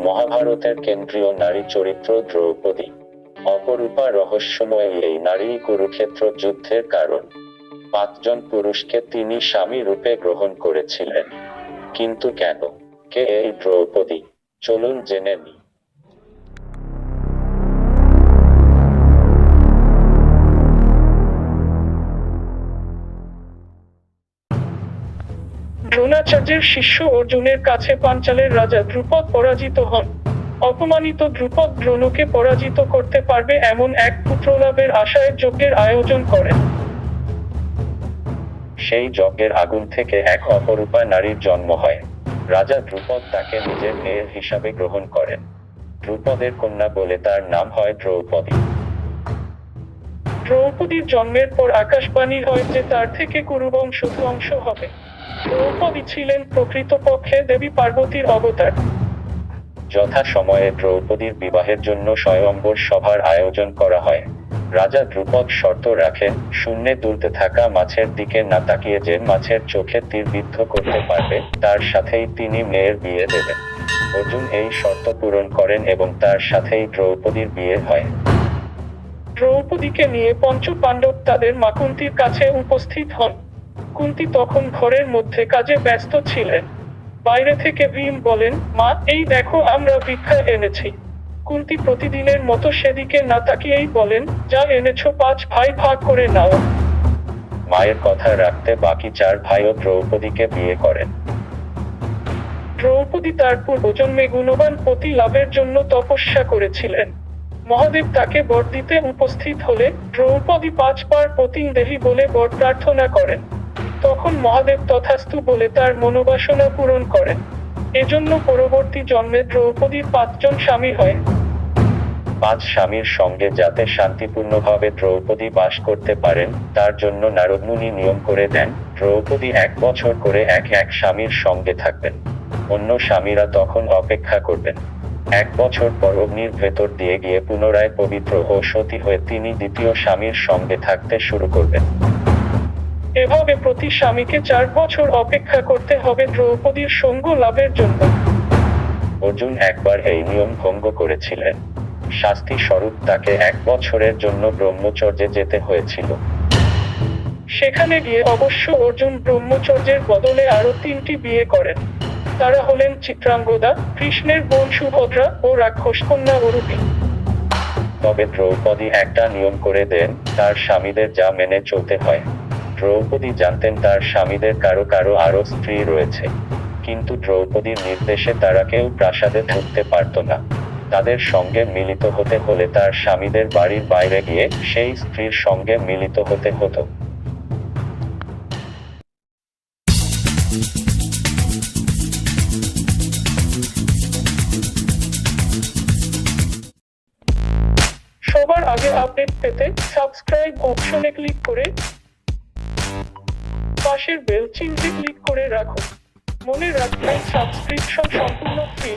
মহাভারতের কেন্দ্রীয় নারী চরিত্র দ্রৌপদী। অপরূপা রহস্যময় এই নারী কুরুক্ষেত্র যুদ্ধের কারণ। পাঁচজন পুরুষকে তিনি স্বামী রূপে গ্রহণ করেছিলেন। কিন্তু কেন? কে এই দ্রৌপদী? চলুন জেনে নিই। দ্রোণাচার্যের শিষ্য অর্জুনের কাছে পাঞ্চালের রাজা ধ্রুপদ পরাজিত হন। অপমানিত ধ্রুপদ দ্রোণকে পরাজিত করতে পারবে এমন এক পুত্রলাভের আশায় যজ্ঞের আয়োজন করেন। সেই যজ্ঞের আগুন থেকে এক অপরূপা নারীর জন্ম হয়। রাজা ধ্রুপদ তাকে নিজের মেয়ের হিসাবে গ্রহণ করেন। ধ্রুপদের কন্যা বলে তার নাম হয় দ্রৌপদী। দ্রৌপদীর জন্মের পর আকাশবাণী হয় যে তার থেকে কুরুবংশ ধ্বংস হবে। দ্রৌপদী ছিলেন প্রকৃতপক্ষে দেবী পার্বতীর অবতার। যথা সময়ে দ্রৌপদীর বিবাহের জন্য স্বয়ম্বর সভার আয়োজন করা হয়। রাজা ধ্রুপদ শর্ত রাখেন শূন্যে দুলতে থাকা মাছের দিকে না তাকিয়ে যে মাছের চোখে তীর বিদ্ধ করতে পারবে তার সাথেই তিনি মেয়ের বিয়ে দেবেন। অর্জুন এই শর্ত পূরণ করেন এবং তার সাথেই দ্রৌপদীর বিয়ে হয়। দ্রৌপদীকে নিয়ে পঞ্চ পাণ্ডব তাদের মা কুন্তির কাছে উপস্থিত হন। কুন্তি তখন ঘরের মধ্যে কাজে ব্যস্ত ছিলেন। বাইরে থেকে ভীম বলেন মা এই দেখো আমরা ভিক্ষা এনেছি। কুন্তি প্রতিদিনের মতো সেদিকে না তাকিয়েই বলেন যা এনেছো পাঁচ ভাই ভাগ করে নাও। মায়ের কথা রাখতে বাকি চার ভাইও দ্রৌপদীকে বিয়ে করেন। দ্রৌপদী তার পূর্বজন্মে গুণবান পতি লাভের জন্য তপস্যা করেছিলেন। মহাদেব তাকে বর দিতে উপস্থিত হলে দ্রৌপদী পাঁচবার পতিং দেহি বলে বর প্রার্থনা করেন। তখন মহাদেব তথাস্তু বলে তার মনোবাসনা পূরণ করেন। এজন্য পরবর্তী জন্মে দ্রৌপদীর পাঁচজন স্বামী হয়। পাঁচ স্বামীর সঙ্গে যাতে শান্তিপূর্ণভাবে দ্রৌপদী বাস করতে পারেন, তার জন্য নারদমুনি নিয়ম করে দেন, দ্রৌপদী এক বছর করে এক এক স্বামীর সঙ্গে থাকবেন। অন্য স্বামীরা তখন অপেক্ষা করবেন। এক বছর পর অগ্নির ভেতর দিয়ে গিয়ে পুনরায় পবিত্র ও সতী হয়ে তিনি দ্বিতীয় স্বামীর সঙ্গে থাকতে শুরু করবেন। এভাবে প্রতি স্বামীকে চার বছর অপেক্ষা করতে হবে দ্রৌপদীর সঙ্গ লাভের জন্য। অর্জুন একবার এই নিয়ম ভঙ্গ করেছিলেন। শাস্তি স্বরূপ তাকে এক বছরের জন্য ব্রহ্মচর্যে যেতে হয়েছিল। সেখানে গিয়ে অবশ্য অর্জুন ব্রহ্মচর্যের বদলে আরও তিনটি বিয়ে করেন। তারা হলেন চিত্রাঙ্গদা কৃষ্ণের বোন সুভদ্রা ও রাক্ষস কন্যা অরূপী। তবে দ্রৌপদী একটা নিয়ম করে দেন তার স্বামীদের যা মেনে চলতে হয়। দ্রৌপদী জানতেন তার স্বামীদের কারও কারও আরও স্ত্রী রয়েছে। কিন্তু দ্রৌপদীর নির্দেশে তারা কেউ প্রাসাদে ঢুকতে পারত না। তাদের সঙ্গে মিলিত হতে হলে তার স্বামীদের বাড়ির বাইরে গিয়ে সেই স্ত্রীর সঙ্গে মিলিত হতে হতো। সবার আগে আপডেট পেতে সাবস্ক্রাইব অপশনে ক্লিক করে পাশের বেল চিহ্নে ক্লিক করে রাখুন। মনে রাখবেন সাবস্ক্রিপশন সম্পূর্ণ ফ্রি।